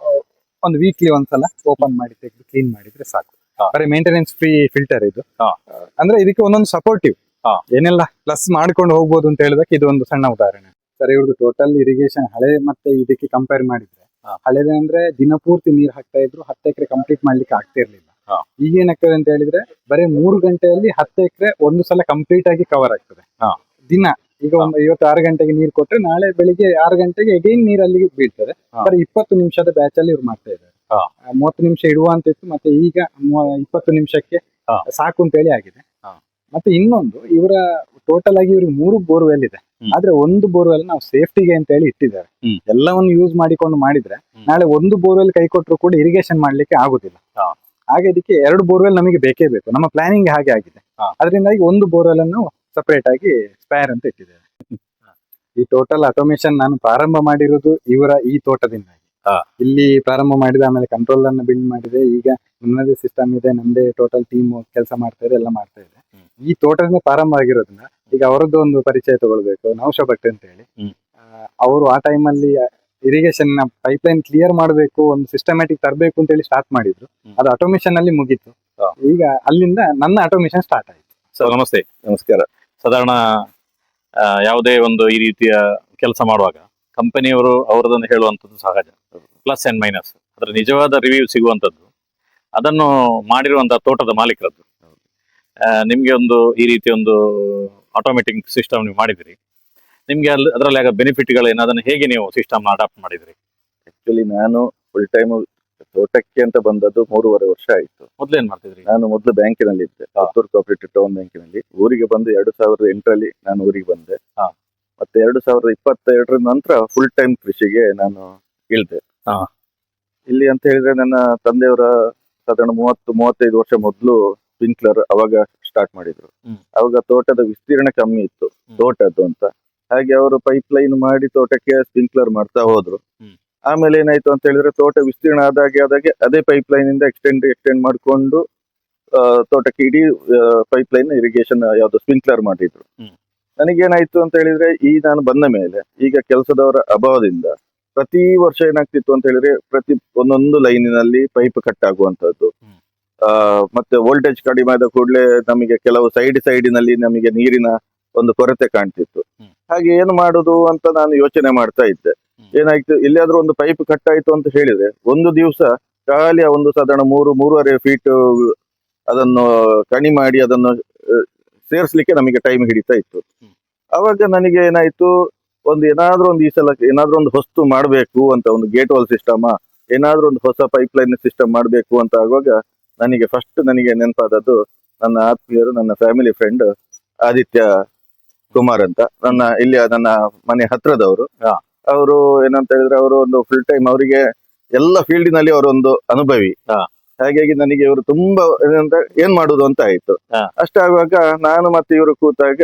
ಆ, ಒಂದು ವೀಕ್ಲಿ ಒಂದ್ಸಲ ಓಪನ್ ಮಾಡಿ ತೆಗೆದು ಕ್ಲೀನ್ ಮಾಡಿದ್ರೆ ಸಾಕು. ಬರೀ ಮೇಂಟೆನೆನ್ಸ್ ಫ್ರೀ ಫಿಲ್ಟರ್ ಇದು. ಅಂದ್ರೆ ಇದಕ್ಕೆ ಒಂದೊಂದು ಸಪೋರ್ಟಿವ್. ಏನೆಲ್ಲ ಪ್ಲಸ್ ಮಾಡ್ಕೊಂಡು ಹೋಗ್ಬೋದು ಅಂತ ಹೇಳಿದಕ್ಕೆ ಇದು ಒಂದು ಸಣ್ಣ ಉದಾಹರಣೆ. ಸರ್ ಇವ್ರದ್ದು ಟೋಟಲ್ ಇರಿಗೇಷನ್ ಹಳೆ ಮತ್ತೆ ಇದಕ್ಕೆ ಕಂಪೇರ್ ಮಾಡಿದ್ರೆ. ಹಳೆದಂದ್ರೆ ದಿನಪೂರ್ತಿ ನೀರ್ ಹಾಕ್ತಾ ಇದ್ರು ಹತ್ತು ಎಕರೆ ಕಂಪ್ಲೀಟ್ ಮಾಡ್ಲಿಕ್ಕೆ ಆಗ್ತಾ ಇರ್ಲಿಲ್ಲ. ಹಾ. ಈಗ ಏನಾಗ್ತದೆ ಅಂತ ಹೇಳಿದ್ರೆ ಬರೀ ಮೂರು ಗಂಟೆಯಲ್ಲಿ ಹತ್ತು ಎಕರೆ ಒಂದು ಸಲ ಕಂಪ್ಲೀಟ್ ಆಗಿ ಕವರ್ ಆಗ್ತದೆ. ದಿನ ಈಗ ಒಂದು ಐವತ್ತು ಆರು ಗಂಟೆಗೆ ನೀರು ಕೊಟ್ರೆ ನಾಳೆ ಬೆಳಿಗ್ಗೆ ಆರು ಗಂಟೆಗೆ ಅಗೇನ್ ನೀರಲ್ಲಿ ಬೀಳ್ತದೆ. ಬರೀ ಇಪ್ಪತ್ತು ನಿಮಿಷದ ಬ್ಯಾಚ್ ಅಲ್ಲಿ ಇವ್ರು ಮಾಡ್ತಾ ಇದ್ದಾರೆ. ಮೂವತ್ತು ನಿಮಿಷ ಇಡುವ ಅಂತ ಇತ್ತು ಮತ್ತೆ ಈಗ ಇಪ್ಪತ್ತು ನಿಮಿಷಕ್ಕೆ ಸಾಕು ಅಂತ ಹೇಳಿ ಆಗಿದೆ. ಮತ್ತೆ ಇನ್ನೊಂದು ಇವರ ಟೋಟಲ್ ಆಗಿ ಇವ್ರಿಗೆ ಮೂರು ಬೋರ್ವೆಲ್ ಇದೆ. ಆದ್ರೆ ಒಂದು ಬೋರ್ವೆಲ್ ನಾವು ಸೇಫ್ಟಿಗೆ ಅಂತ ಹೇಳಿ ಇಟ್ಟಿದ್ದಾರೆ. ಎಲ್ಲವನ್ನು ಯೂಸ್ ಮಾಡಿಕೊಂಡು ಮಾಡಿದ್ರೆ ನಾಳೆ ಒಂದು ಬೋರ್ವೆಲ್ ಕೈ ಕೊಟ್ಟರು ಕೂಡ ಇರಿಗೇಷನ್ ಮಾಡ್ಲಿಕ್ಕೆ ಆಗುದಿಲ್ಲ. ಹಾಗೆ ಇದಕ್ಕೆ ಎರಡು ಬೋರ್ವೆಲ್ ನಮಗೆ ಬೇಕೇ ಬೇಕು. ನಮ್ಮ ಪ್ಲಾನಿಂಗ್ ಹಾಗೆ ಆಗಿದೆ. ಅದರಿಂದಾಗಿ ಒಂದು ಬೋರ್ವೆಲ್ ಅನ್ನು ಸಪರೇಟ್ ಆಗಿ ಸ್ಪೈರ್ ಅಂತ ಇಟ್ಟಿದ್ದೇವೆ ಈ ಟೋಟಲ್ ಆಟೋಮೇಶನ್ ನಾನು ಪ್ರಾರಂಭ ಮಾಡಿರೋದು ಇವರ ಈ ತೋಟದಿಂದಾಗಿ ಹಾ. ಇಲ್ಲಿ ಪ್ರಾರಂಭ ಮಾಡಿದ ಆಮೇಲೆ ಕಂಟ್ರೋಲ್ ಅನ್ನ ಬಿಲ್ಡ್ ಮಾಡಿದೆ. ಈಗ ನನ್ನದೇ ಸಿಸ್ಟಮ್ ಇದೆ ನಂದೇ ಟೋಟಲ್ ಟೀಮ್ ಕೆಲಸ ಮಾಡ್ತಾ ಇದೆ ಎಲ್ಲ ಮಾಡ್ತಾ ಇದೆ. ಈ ತೋಟದಿಂದ ಪ್ರಾರಂಭ ಆಗಿರೋದ್ರಿಂದ ಈಗ ಅವರದ್ದು ಒಂದು ಪರಿಚಯ ತಗೊಳ್ಬೇಕು ನೌಶ ಭಟ್ ಅಂತ ಹೇಳಿ. ಅವರು ಆ ಟೈಮಲ್ಲಿ ಇರಿಗೇಷನ್ನ ಪೈಪ್ಲೈನ್ ಕ್ಲಿಯರ್ ಮಾಡಬೇಕು ಒಂದು ಸಿಸ್ಟಮ್ಯಾಟಿಕ್ ತರಬೇಕು ಅಂತ ಹೇಳಿ ಸ್ಟಾರ್ಟ್ ಮಾಡಿದ್ರು ಅದು ಆಟೋಮೇಶನ್ ಅಲ್ಲಿ ಮುಗೀತು. ಈಗ ಅಲ್ಲಿಂದ ನನ್ನ ಆಟೋಮೇಶನ್ ಸ್ಟಾರ್ಟ್ ಆಯ್ತು. ಸರ್ ನಮಸ್ತೆ ನಮಸ್ಕಾರ. ಸಾಧಾರಣ ಯಾವುದೇ ಒಂದು ಈ ರೀತಿಯ ಕೆಲಸ ಮಾಡುವಾಗ ಕಂಪನಿಯವರು ಅವರದನ್ನು ಹೇಳುವಂಥದ್ದು ಸಹಜ. ಪ್ಲಸ್ ಆ್ಯಂಡ್ ಮೈನಸ್ ಅದರ ನಿಜವಾದ ರಿವ್ಯೂ ಸಿಗುವಂಥದ್ದು. ಅದನ್ನು ಮಾಡಿರುವಂಥ ತೋಟದ ಮಾಲೀಕರದ್ದು. ನಿಮಗೆ ಒಂದು ಈ ರೀತಿ ಒಂದು ಆಟೋಮೆಟಿಕ್ ಸಿಸ್ಟಮ್ ನೀವು ಮಾಡಿದಿರಿ. ನಿಮಗೆ ಅಲ್ಲಿ ಅದರಲ್ಲಿ ಆಗ ಬೆನಿಫಿಟ್ಗಳೇನು ಅದನ್ನು ಹೇಗೆ ನೀವು ಸಿಸ್ಟಮ್ ಅಡಾಪ್ಟ್ ಮಾಡಿದಿರಿ? ಆ್ಯಕ್ಚುಲಿ ನಾನು ಫುಲ್ ಟೈಮ್ ತೋಟಕ್ಕೆ ಅಂತ ಬಂದದ್ದು ಮೂರುವರೆ ವರ್ಷ ಆಯಿತು. ಮೊದಲೇನ್ ಮಾಡ್ತಿದ್ರಿ? ನಾನು ಮೊದಲು ಬ್ಯಾಂಕಿನಲ್ಲಿ ಇದ್ದೆ ಪುತ್ತೂರು ಕೋಆಪರೇಟಿವ್ ಟೌನ್ ಬ್ಯಾಂಕಿನಲ್ಲಿ. ಊರಿಗೆ ಬಂದು ಎರಡು ಸಾವಿರದ ಎಂಟರಲ್ಲಿ ನಾನು ಊರಿಗೆ ಬಂದೆ. ಹಾ. ಮತ್ತೆ ಎರಡು ಸಾವಿರದ ಇಪ್ಪತ್ತೆರಡರ ನಂತರ ಫುಲ್ ಟೈಮ್ ಕೃಷಿಗೆ ನಾನು ಇಳಿದೆ. ಇಲ್ಲಿ ಅಂತ ಹೇಳಿದ್ರೆ ನನ್ನ ತಂದೆಯವರ ಸಾಧಾರಣ ಮೂವತ್ತು ಮೂವತ್ತೈದು ವರ್ಷ ಮೊದಲು ಸ್ಪಿಂಕ್ಲರ್ ಅವಾಗ ಸ್ಟಾರ್ಟ್ ಮಾಡಿದ್ರು. ಅವಾಗ ತೋಟದ ವಿಸ್ತೀರ್ಣ ಕಮ್ಮಿ ಇತ್ತು. ತೋಟದ್ದು ಅಂತ. ಹಾಗೆ ಅವರು ಪೈಪ್ ಲೈನ್ ಮಾಡಿ ತೋಟಕ್ಕೆ ಸ್ಪಿಂಕ್ಲರ್ ಮಾಡ್ತಾ ಹೋದ್ರು. ಆಮೇಲೆ ಏನಾಯ್ತು ಅಂತ ಹೇಳಿದ್ರೆ ತೋಟ ವಿಸ್ತೀರ್ಣ ಆದಾಗೆ ಆದಾಗೆ ಅದೇ ಪೈಪ್ ಲೈನ್ ಇಂದ ಎಕ್ಸ್ಟೆಂಡ್ ಎಕ್ಸ್ಟೆಂಡ್ ಮಾಡಿಕೊಂಡು ತೋಟಕ್ಕೆ ಇಡೀ ಪೈಪ್ ಲೈನ್ ಇರಿಗೇಷನ್ ಯಾವ್ದು ಸ್ಪಿಂಕ್ಲರ್ ಮಾಡಿದ್ರು. ನನಗೇನಾಯ್ತು ಅಂತ ಹೇಳಿದ್ರೆ ಈ ನಾನು ಬಂದ ಮೇಲೆ ಈಗ ಕೆಲಸದವರ ಅಭಾವದಿಂದ ಪ್ರತಿ ವರ್ಷ ಏನಾಗ್ತಿತ್ತು ಅಂತ ಹೇಳಿದ್ರೆ ಪ್ರತಿ ಒಂದೊಂದು ಲೈನಿನಲ್ಲಿ ಪೈಪ್ ಕಟ್ ಆಗುವಂತದ್ದು ಆ ಮತ್ತೆ ವೋಲ್ಟೇಜ್ ಕಡಿಮೆ ಆದ ಕೂಡಲೇ ನಮಗೆ ಕೆಲವು ಸೈಡ್ ಸೈಡಿನಲ್ಲಿ ನಮಗೆ ನೀರಿನ ಒಂದು ಕೊರತೆ ಕಾಣ್ತಿತ್ತು. ಹಾಗೆ ಏನು ಮಾಡುದು ಅಂತ ನಾನು ಯೋಚನೆ ಮಾಡ್ತಾ ಇದ್ದೆ. ಏನಾಯ್ತು ಎಲ್ಲಿಯಾದ್ರೂ ಒಂದು ಪೈಪ್ ಕಟ್ ಆಯ್ತು ಅಂತ ಹೇಳಿದ್ರೆ ಒಂದು ದಿವಸ ಖಾಲಿ ಒಂದು ಸಾಧಾರಣ ಮೂರು ಮೂರುವರೆ ಫೀಟ್ ಅದನ್ನು ಕಣಿ ಮಾಡಿ ಅದನ್ನು ಸೇರಿಸ್ಲಿಕ್ಕೆ ನಮಗೆ ಟೈಮ್ ಹಿಡಿತಾ ಇತ್ತು. ಅವಾಗ ನನಗೆ ಏನಾಯ್ತು ಒಂದು ಏನಾದ್ರೂ ಒಂದು ಈ ಸಲ ಏನಾದ್ರೂ ಒಂದು ಹೊಸ್ತು ಮಾಡಬೇಕು ಅಂತ ಒಂದು ಗೇಟ್ ವಾಲ್ ಸಿಸ್ಟಮ ಏನಾದ್ರೂ ಒಂದು ಹೊಸ ಪೈಪ್ ಲೈನ್ ಸಿಸ್ಟಮ್ ಮಾಡಬೇಕು ಅಂತ ಆಗುವಾಗ ನನಗೆ ಫಸ್ಟ್ ನನಗೆ ನೆನಪಾದದ್ದು ನನ್ನ ಆತ್ಮೀಯರು ನನ್ನ ಫ್ಯಾಮಿಲಿ ಫ್ರೆಂಡ್ ಆದಿತ್ಯ ಕುಮಾರ್ ಅಂತ ನನ್ನ ಇಲ್ಲಿ ನನ್ನ ಮನೆ ಹತ್ರದವರು ಹಾ. ಅವರು ಏನಂತ ಹೇಳಿದ್ರೆ ಅವರು ಒಂದು ಫುಲ್ ಟೈಮ್ ಅವರಿಗೆ ಎಲ್ಲ ಫೀಲ್ಡಿನಲ್ಲಿ ಅವರೊಂದು ಅನುಭವಿ ಹಾ. ಹಾಗಾಗಿ ನನಗೆ ಇವರು ತುಂಬಾ ಏನಂತ ಏನ್ ಮಾಡುದು ಅಂತ ಆಯ್ತು. ಅಷ್ಟಾಗುವಾಗ ನಾನು ಮತ್ತೆ ಇವರು ಕೂತಾಗ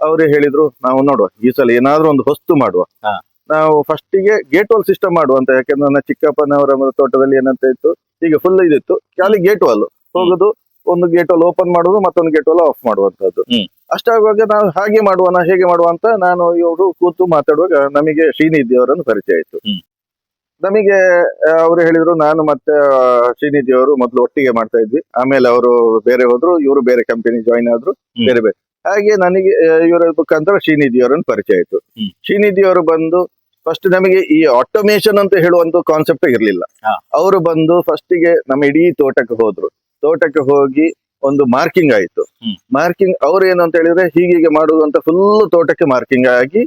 ಅವರೇ ಹೇಳಿದ್ರು ನಾವು ನೋಡುವ ಈ ಸಲ ಏನಾದ್ರೂ ಒಂದು ಹೊಸ್ತು ಮಾಡುವ ನಾವು ನಾವು ಫಸ್ಟಿಗೆ ಗೇಟ್ ವಾಲ್ ಸಿಸ್ಟಮ್ ಮಾಡುವಂತ ಯಾಕಂದ್ರೆ ನನ್ನ ಚಿಕ್ಕಪ್ಪನವರ ತೋಟದಲ್ಲಿ ಏನಂತ ಇತ್ತು ಈಗ ಫುಲ್ ಇದಿತ್ತು ಖಾಲಿ ಗೇಟ್ ವಾಲ್ ಹೋಗುದು ಒಂದು ಗೇಟ್ ವಾಲ್ ಓಪನ್ ಮಾಡುದು ಮತ್ತೊಂದು ಗೇಟ್ ವಾಲ್ ಆಫ್ ಮಾಡುವಂತದ್ದು. ಅಷ್ಟಾಗುವಾಗ ನಾವು ಹಾಗೆ ಮಾಡುವನ ಹೇಗೆ ಮಾಡುವ ಅಂತ ನಾನು ಇವರು ಕೂತು ಮಾತಾಡುವಾಗ ನಮಗೆ ಶ್ರೀನಿಧಿ ಅವರನ್ನು ಪರಿಚಯ ಆಯ್ತು. ನಮಗೆ ಅವರು ಹೇಳಿದ್ರು ನಾನು ಮತ್ತೆ ಶ್ರೀನಿಧಿ ಅವರು ಮೊದಲು ಒಟ್ಟಿಗೆ ಮಾಡ್ತಾ ಇದ್ವಿ. ಆಮೇಲೆ ಅವರು ಬೇರೆ ಹೋದ್ರು ಇವರು ಬೇರೆ ಕಂಪನಿ ಜಾಯಿನ್ ಆದ್ರು. ಬೇರೆ ಬೇರೆ. ಹಾಗೆ ನನಗೆ ಇವರ ಮುಖಾಂತರ ಶ್ರೀನಿಧಿ ಅವರನ್ನು ಪರಿಚಯ ಆಯ್ತು. ಶ್ರೀನಿಧಿ ಅವರು ಬಂದು ಫಸ್ಟ್ ನಮಗೆ ಈ ಆಟೋಮೇಶನ್ ಅಂತ ಹೇಳುವಂತ ಕಾನ್ಸೆಪ್ಟ್ ಇರಲಿಲ್ಲ. ಅವರು ಬಂದು ಫಸ್ಟಿಗೆ ನಮ್ಮ ಇಡೀ ತೋಟಕ್ಕೆ ಹೋದ್ರು. ತೋಟಕ್ಕೆ ಹೋಗಿ ಒಂದು ಮಾರ್ಕಿಂಗ್ ಆಯಿತು. ಮಾರ್ಕಿಂಗ್ ಅವ್ರು ಏನು ಅಂತ ಹೇಳಿದ್ರೆ ಹೀಗೀಗೆ ಮಾಡುದು ಅಂತ ಫುಲ್ ತೋಟಕ್ಕೆ ಮಾರ್ಕಿಂಗ್ ಆಗಿ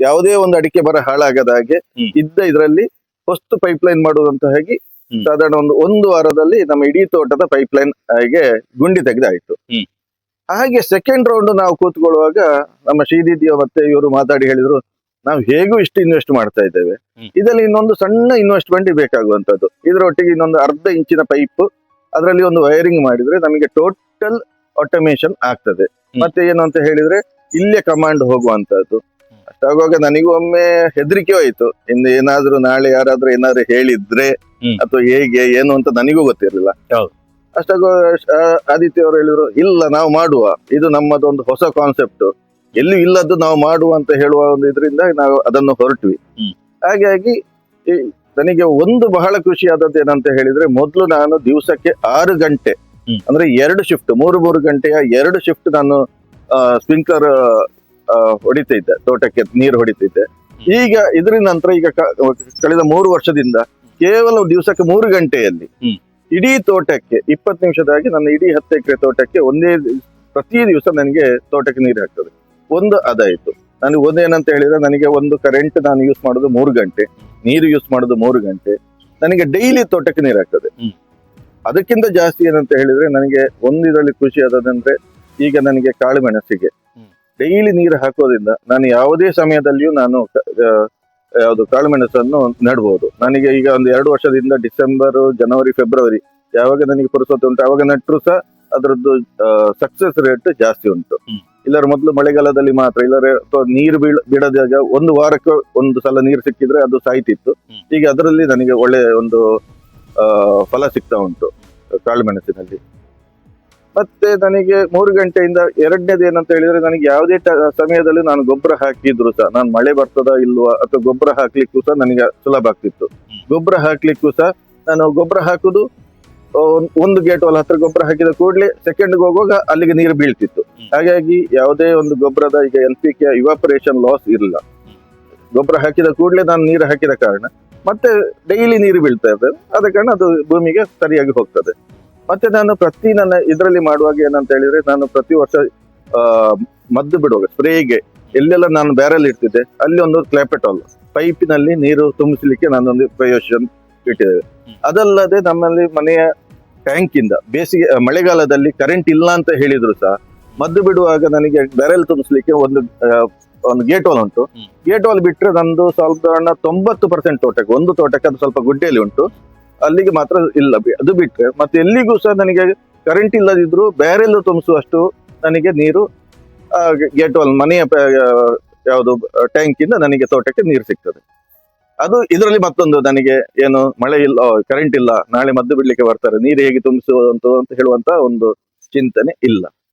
ಯಾವುದೇ ಒಂದು ಅಡಿಕೆ ಬರ ಹಾಳಾಗದ ಹಾಗೆ ಇದ್ದ ಇದರಲ್ಲಿ ಹೊಸ್ತು ಪೈಪ್ ಲೈನ್ ಮಾಡುವಂತ ಹಾಗೆ. ಸಾಧಾರಣ ಒಂದು ಒಂದು ವಾರದಲ್ಲಿ ನಮ್ಮ ಇಡೀ ತೋಟದ ಪೈಪ್ ಲೈನ್ ಹಾಗೆ ಗುಂಡಿ ತೆಗೆದಾಯ್ತು. ಹಾಗೆ ಸೆಕೆಂಡ್ ರೌಂಡ್ ನಾವು ಕೂತ್ಕೊಳ್ಳುವಾಗ ನಮ್ಮ ಶ್ರೀದಿದ್ಯ ಮತ್ತೆ ಇವರು ಮಾತಾಡಿ ಹೇಳಿದ್ರು ನಾವು ಹೇಗೂ ಇಷ್ಟು ಇನ್ವೆಸ್ಟ್ ಮಾಡ್ತಾ ಇದ್ದೇವೆ. ಇದರಲ್ಲಿ ಇನ್ನೊಂದು ಸಣ್ಣ ಇನ್ವೆಸ್ಟ್ಮೆಂಟ್ ಬೇಕಾಗುವಂತದ್ದು ಇದರೊಟ್ಟಿಗೆ ಇನ್ನೊಂದು ಅರ್ಧ ಇಂಚಿನ ಪೈಪ್ ಅದರಲ್ಲಿ ಒಂದು ವೈರಿಂಗ್ ಮಾಡಿದ್ರೆ ನಮಗೆ ಟೋಟಲ್ ಆಟೋಮೇಶನ್ ಆಗ್ತದೆ. ಮತ್ತೆ ಏನು ಅಂತ ಹೇಳಿದ್ರೆ ಇಲ್ಲೇ ಕಮಾಂಡ್ ಹೋಗುವಂತದ್ದು ಅಷ್ಟಾಗುವಾಗ ನನಗೂ ಒಮ್ಮೆ ಹೆದರಿಕೆ ಹೋಯ್ತು ಇನ್ನು ಏನಾದ್ರೂ ನಾಳೆ ಯಾರಾದ್ರೂ ಏನಾದ್ರು ಹೇಳಿದ್ರೆ ಹ್ಮ್. ಅಥವಾ ಹೇಗೆ ಏನು ಅಂತ ನನಗೂ ಗೊತ್ತಿರಲಿಲ್ಲ ಹೌದು. ಅಷ್ಟಾಗ ಆದಿತ್ಯ ಅವರು ಹೇಳಿದ್ರು ಇಲ್ಲ ನಾವು ಮಾಡುವ ಇದು ನಮ್ಮದೊಂದು ಹೊಸ ಕಾನ್ಸೆಪ್ಟ್ ಎಲ್ಲಿ ಇಲ್ಲದ್ದು ನಾವು ಮಾಡುವ ಅಂತ ಹೇಳುವ ಒಂದು ಇದರಿಂದ ನಾವು ಅದನ್ನು ಹೊರಟ್ವಿ ಹ್ಮ್. ಹಾಗಾಗಿ ಈ ನನಗೆ ಒಂದು ಬಹಳ ಖುಷಿ ಆದದ್ದು ಏನಂತ ಹೇಳಿದ್ರೆ ಮೊದಲು ನಾನು ದಿವಸಕ್ಕೆ ಆರು ಗಂಟೆ ಹ್ಮ್. ಅಂದ್ರೆ ಎರಡು ಶಿಫ್ಟ್ ಮೂರು ಮೂರು ಗಂಟೆಯ ಎರಡು ಶಿಫ್ಟ್ ನಾನು ಸ್ಪ್ರಿಂಕ್ಲರ್ ಹೊಡಿತಿದ್ದೆ ತೋಟಕ್ಕೆ ನೀರು ಹೊಡಿತೈತೆ. ಈಗ ಇದ್ರ ನಂತರ ಈಗ ಕಳೆದ ಮೂರು ವರ್ಷದಿಂದ ಕೇವಲ ದಿವಸಕ್ಕೆ ಮೂರು ಗಂಟೆಯಲ್ಲಿ. ಇಡೀ ತೋಟಕ್ಕೆ ಇಪ್ಪತ್ತು ನಿಮಿಷದಾಗಿ ನನ್ನ ಇಡೀ ಹತ್ತು ಎಕರೆ ತೋಟಕ್ಕೆ ಒಂದೇ ಪ್ರತಿ ದಿವಸ ನನಗೆ ತೋಟಕ್ಕೆ ನೀರು ಹಾಕ್ತದೆ. ಒಂದು ಅದಾಯಿತು. ನನಗೆ ಒಂದೇನಂತ ಹೇಳಿದ್ರೆ ನನಗೆ ಒಂದು ಕರೆಂಟ್ ನಾನು ಯೂಸ್ ಮಾಡೋದು ಮೂರು ಗಂಟೆ ನೀರು ಯೂಸ್ ಮಾಡೋದು ಮೂರು ಗಂಟೆ. ನನಗೆ ಡೈಲಿ ತೋಟಕ್ಕೆ ನೀರು ಹಾಕ್ತದೆ. ಅದಕ್ಕಿಂತ ಜಾಸ್ತಿ ಏನಂತ ಹೇಳಿದ್ರೆ ನನಗೆ ಒಂದು ಇದರಲ್ಲಿ ಖುಷಿ ಆದದಂದ್ರೆ ಈಗ ನನಗೆ ಕಾಳು ಮೆಣಸಿಗೆ. ಡೈಲಿ ನೀರು ಹಾಕೋದ್ರಿಂದ ನಾನು ಯಾವುದೇ ಸಮಯದಲ್ಲಿಯೂ ನಾನು ಯಾವುದು ಕಾಳು ಮೆಣಸನ್ನು ನೆಡ್ಬೋದು ನನಗೆ ಈಗ ಒಂದು ಎರಡು ವರ್ಷದಿಂದ ಡಿಸೆಂಬರ್ ಜನವರಿ ಫೆಬ್ರವರಿ ಯಾವಾಗ ನನಗೆ ಪುರುಸೊತ್ತು ಉಂಟು ಅವಾಗ ನೆಟ್ಟರು ಸಹ ಅದರದ್ದು ಸಕ್ಸಸ್ ರೇಟ್ ಜಾಸ್ತಿ ಉಂಟು. ಇಲ್ಲರ ಮೊದಲು ಮಳೆಗಾಲದಲ್ಲಿ ಮಾತ್ರ ಇಲ್ಲರೆ ಅಥವಾ ನೀರು ಬೀಳ ಬಿಡದಾಗ ಒಂದು ವಾರಕ್ಕೆ ಒಂದು ಸಲ ನೀರು ಸಿಕ್ಕಿದ್ರೆ ಅದು ಸಾಯ್ತಿತ್ತು. ಈಗ ಅದರಲ್ಲಿ ನನಗೆ ಒಳ್ಳೆ ಒಂದು ಫಲ ಸಿಗ್ತಾ ಉಂಟು ಕಾಳು ಮೆಣಸಿನಲ್ಲಿ ಮತ್ತೆ ನನಗೆ ಮೂರು ಗಂಟೆಯಿಂದ ಎರಡನೇದು ಏನಂತ ಹೇಳಿದ್ರೆ ನನಗೆ ಯಾವುದೇ ಸಮಯದಲ್ಲಿ ನಾನು ಗೊಬ್ಬರ ಹಾಕಿದ್ರು ಸಹ, ನಾನು ಮಳೆ ಬರ್ತದಾ ಇಲ್ವಾ ಅಥವಾ ಗೊಬ್ಬರ ಹಾಕ್ಲಿಕ್ಕೂ ಸಹ ನನಗೆ ಸುಲಭ ಆಗ್ತಿತ್ತು. ಗೊಬ್ಬರ ಹಾಕ್ಲಿಕ್ಕೂ ಸಹ ನಾನು ಗೊಬ್ಬರ ಹಾಕುದು ಒಂದು ಗೇಟ್ ವಾಲ್ ಹತ್ರ ಗೊಬ್ಬರ ಹಾಕಿದ ಕೂಡಲೇ ಸೆಕೆಂಡ್ಗೆ ಹೋಗುವಾಗ ಅಲ್ಲಿಗೆ ನೀರು ಬೀಳ್ತಿತ್ತು. ಹಾಗಾಗಿ ಯಾವುದೇ ಒಂದು ಗೊಬ್ಬರದ ಈಗ N P K evaporation loss ಇರಲಿಲ್ಲ ಗೊಬ್ಬರ ಹಾಕಿದ ಕೂಡಲೇ ನಾನು ನೀರು ಹಾಕಿದ ಕಾರಣ, ಮತ್ತೆ ಡೈಲಿ ನೀರು ಬೀಳ್ತಾ ಇರ್ತದೆ. ಆದ ಕಾರಣ ಅದು ಭೂಮಿಗೆ ಸರಿಯಾಗಿ ಹೋಗ್ತದೆ. ಮತ್ತೆ ನಾನು ಪ್ರತಿ ನನ್ನ ಇದರಲ್ಲಿ ಮಾಡುವಾಗ ಏನಂತ ಹೇಳಿದ್ರೆ ನಾನು ಪ್ರತಿ ವರ್ಷ ಆ, ಮದ್ದು ಬಿಡುವಾಗ ಸ್ಪ್ರೇಗೆ ಎಲ್ಲೆಲ್ಲ ನಾನು ಬ್ಯಾರಲ್ ಇಡ್ತಿದ್ದೆ. ಅಲ್ಲಿ ಒಂದು ಕ್ಲಾಪೆಟಾಲ್ ಪೈಪಿನಲ್ಲಿ ನೀರು ತುಂಬಿಸಲಿಕ್ಕೆ ನಾನೊಂದು ಪ್ರಯೋಜನ ಇಟ್ಟಿದ್ದೇವೆ. ಅದಲ್ಲದೆ ನಮ್ಮಲ್ಲಿ ಮನೆಯ ಟ್ಯಾಂಕ್ ಇಂದ ಬೇಸಿಗೆ ಮಳೆಗಾಲದಲ್ಲಿ ಕರೆಂಟ್ ಇಲ್ಲ ಅಂತ ಹೇಳಿದ್ರು ಸಹ ಮದ್ದು ಬಿಡುವಾಗ ನನಗೆ ಬ್ಯಾರೆಲ್ ತುಂಬಿಸ್ಲಿಕ್ಕೆ ಒಂದು ಒಂದು ಗೇಟ್ ವಾಲ್ ಉಂಟು. ಗೇಟ್ ವಾಲ್ ಬಿಟ್ರೆ ನಂದು ಸಾಧಾರಣ ತೊಂಬತ್ತು ಪರ್ಸೆಂಟ್ ತೋಟಕ್ಕೆ ಒಂದು ತೋಟಕ್ಕೆ ಅದು ಸ್ವಲ್ಪ ಗುಡ್ಡೆಯಲ್ಲಿ ಉಂಟು. ಅಲ್ಲಿಗೆ ಮಾತ್ರ ಇಲ್ಲ. ಅದು ಬಿಟ್ರೆ ಮತ್ತೆ ಎಲ್ಲಿಗೂ ಸಹ ನನಗೆ ಕರೆಂಟ್ ಇಲ್ಲದಿದ್ರು ಬ್ಯಾರೆಲ್ ತುಂಬಿಸುವಷ್ಟು ನನಗೆ ನೀರು ಗೇಟ್ ವಾಲ್ ಮನೆಯ ಯಾವುದು ಟ್ಯಾಂಕ್ ಇಂದ ನನಗೆ ತೋಟಕ್ಕೆ ನೀರು ಸಿಗ್ತದೆ. ಅದು ಇದರಲ್ಲಿ ಮತ್ತೊಂದು ನನಗೆ ಏನು ಮಳೆ ಇಲ್ಲ ಕರೆಂಟ್ ಇಲ್ಲ, ನಾಳೆ ಮದ್ದು ಬಿಡ್ಲಿಕ್ಕೆ ಬರ್ತಾರೆ, ನೀರು ಹೇಗೆ ತುಂಬಿಸುವಂತ ಅಂತ ಹೇಳುವಂತ ಒಂದು ಚಿಂತನೆ ಇಲ್ಲ.